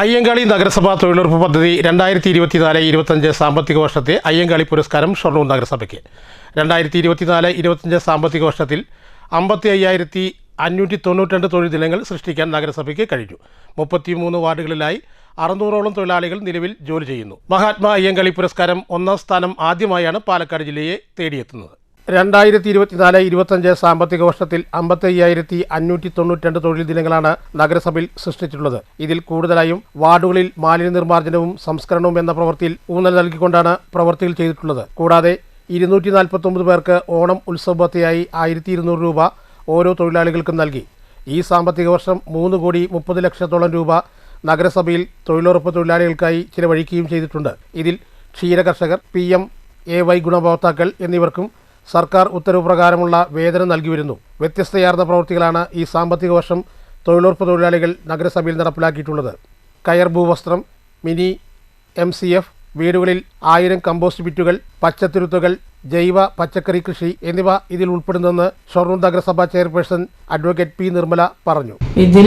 അയ്യങ്കാളി നഗരസഭാ തൊഴിലുറപ്പ് പദ്ധതി രണ്ടായിരത്തി ഇരുപത്തിനാല് ഇരുപത്തഞ്ച് സാമ്പത്തിക വർഷത്തെ അയ്യങ്കാളി പുരസ്കാരം ഷൊർണൂർ നഗരസഭയ്ക്ക്. രണ്ടായിരത്തി ഇരുപത്തിനാല് ഇരുപത്തഞ്ച് സാമ്പത്തിക വർഷത്തിൽ അമ്പത്തി അയ്യായിരത്തി അഞ്ഞൂറ്റി തൊണ്ണൂറ്റിരണ്ട് തൊഴിൽ ദിനങ്ങൾ സൃഷ്ടിക്കാൻ നഗരസഭയ്ക്ക് കഴിഞ്ഞു. മുപ്പത്തിമൂന്ന് വാർഡുകളിലായി അറുന്നൂറോളം തൊഴിലാളികൾ നിലവിൽ ജോലി ചെയ്യുന്നു. മഹാത്മാ അയ്യങ്കാളി പുരസ്കാരം ഒന്നാം സ്ഥാനം ആദ്യമായാണ് പാലക്കാട് ജില്ലയെ തേടിയെത്തുന്നത്. രണ്ടായിരത്തി ഇരുപത്തിനാല് ഇരുപത്തഞ്ച് സാമ്പത്തിക വർഷത്തിൽ അമ്പത്തി അയ്യായിരത്തി അഞ്ഞൂറ്റി തൊണ്ണൂറ്റിരണ്ട് തൊഴിൽ ദിനങ്ങളാണ് നഗരസഭയിൽ സൃഷ്ടിച്ചിട്ടുള്ളത്. ഇതിൽ കൂടുതലായും വാർഡുകളിൽ മാലിന്യ നിർമ്മാർജനവും സംസ്കരണവും എന്ന പ്രവൃത്തിയിൽ ഊന്നൽ നൽകിക്കൊണ്ടാണ് പ്രവൃത്തികൾ ചെയ്തിട്ടുള്ളത്. കൂടാതെ ഇരുന്നൂറ്റി നാൽപ്പത്തൊമ്പത് പേർക്ക് ഓണം ഉത്സവത്തെയായി ആയിരത്തി ഇരുന്നൂറ് രൂപ ഓരോ തൊഴിലാളികൾക്കും നൽകി. ഈ സാമ്പത്തിക വർഷം മൂന്ന് കോടി മുപ്പത് ലക്ഷത്തോളം രൂപ നഗരസഭയിൽ തൊഴിലുറപ്പ് തൊഴിലാളികൾക്കായി ചിലവഴിക്കുകയും ചെയ്തിട്ടുണ്ട്. ഇതിൽ ക്ഷീരകർഷകർ പി എം എ വൈ ഗുണഭോക്താക്കൾ എന്നിവർക്കും സർക്കാർ ഉത്തരവ് പ്രകാരമുള്ള വേതനം നൽകി വരുന്നു വ്യത്യസ്തയാർന്ന പ്രവൃത്തികളാണ് ഈ സാമ്പത്തിക വർഷം തൊഴിലുറപ്പ് തൊഴിലാളികൾ നഗരസഭയിൽ നടപ്പിലാക്കിയിട്ടുള്ളത്. കയർ ഭൂവസ്ത്രം മിനി എം സി എഫ് വീടുകളിൽ ആയിരം കമ്പോസ്റ്റ് ബിറ്റുകൾ പച്ചത്തുരുത്തുകൾ ജൈവ പച്ചക്കറി കൃഷി എന്നിവ ഇതിൽ ഉൾപ്പെടുന്നെന്ന് ഷൊർണൂർ നഗരസഭാ ചെയർപേഴ്സൺ അഡ്വക്കേറ്റ് പി നിർമ്മല പറഞ്ഞു. ഇതിൽ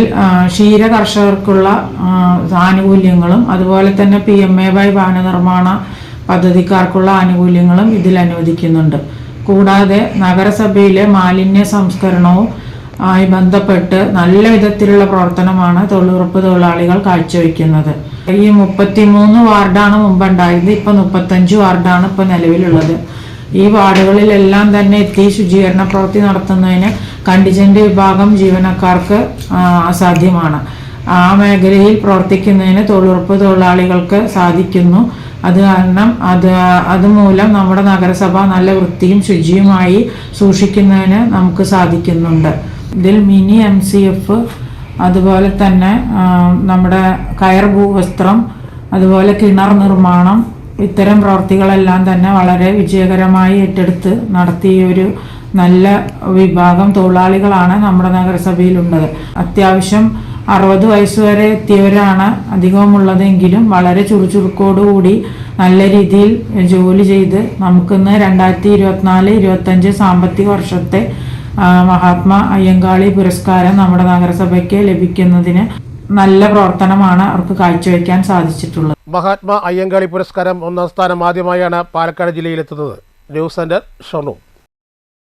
ക്ഷീര കർഷകർക്കുള്ള ആനുകൂല്യങ്ങളും അതുപോലെ തന്നെ പി എം എ വൈ ഭവന നിർമ്മാണ പദ്ധതിക്കാർക്കുള്ള ആനുകൂല്യങ്ങളും ഇതിൽ അനുവദിക്കുന്നുണ്ട്. കൂടാതെ നഗരസഭയിലെ മാലിന്യ സംസ്കരണവും ആയി ബന്ധപ്പെട്ട് നല്ല വിധത്തിലുള്ള പ്രവർത്തനമാണ് തൊഴിലുറപ്പ് തൊഴിലാളികൾ കാഴ്ചവെക്കുന്നത്. ഈ മുപ്പത്തിമൂന്ന് വാർഡാണ് മുമ്പുണ്ടായത് ഇപ്പൊ മുപ്പത്തഞ്ച് വാർഡാണ് ഇപ്പൊ നിലവിലുള്ളത്. ഈ വാർഡുകളിലെല്ലാം തന്നെ എത്തി ശുചീകരണ പ്രവൃത്തി നടത്തുന്നതിന് കണ്ടിജന്റ് വിഭാഗം ജീവനക്കാർക്ക് അസാധ്യമാണ്. ആ മേഖലയിൽ പ്രവർത്തിക്കുന്നതിന് തൊഴിലുറപ്പ് തൊഴിലാളികൾക്ക് സാധിക്കുന്നു. അത് കാരണം അത് അതുമൂലം നമ്മുടെ നഗരസഭ നല്ല വൃത്തിയും ശുചിയുമായി സൂക്ഷിക്കുന്നതിന് നമുക്ക് സാധിക്കുന്നുണ്ട്. ഇതിൽ മിനി എം സി എഫ് അതുപോലെ തന്നെ നമ്മുടെ കയർ ഭൂവസ്ത്രം അതുപോലെ കിണർ നിർമ്മാണം ഇത്തരം പ്രവർത്തികളെല്ലാം തന്നെ വളരെ വിജയകരമായി ഏറ്റെടുത്ത് നടത്തിയ ഒരു നല്ല വിഭാഗം തൊഴിലാളികളാണ് നമ്മുടെ നഗരസഭയിലുള്ളത്. അത്യാവശ്യം അറുപത് വയസ്സ് വരെ എത്തിയവരാണ് അധികമുള്ളതെങ്കിലും വളരെ ചുറുചുറുക്കോടുകൂടി നല്ല രീതിയിൽ ജോലി ചെയ്ത് നമുക്കിന്ന് രണ്ടായിരത്തി ഇരുപത്തിനാല് ഇരുപത്തഞ്ച് സാമ്പത്തിക വർഷത്തെ മഹാത്മാ അയ്യങ്കാളി പുരസ്കാരം നമ്മുടെ നഗരസഭയ്ക്ക് ലഭിക്കുന്നതിന് നല്ല പ്രവർത്തനമാണ് അവർക്ക് കാഴ്ചവെക്കാൻ സാധിച്ചിട്ടുള്ളത്. മഹാത്മാ അയ്യങ്കാളി പുരസ്കാരം ഒന്നാം സ്ഥാനം ആദ്യമായാണ് പാലക്കാട് ജില്ലയിലെത്തുന്നത്. News center Shoranur.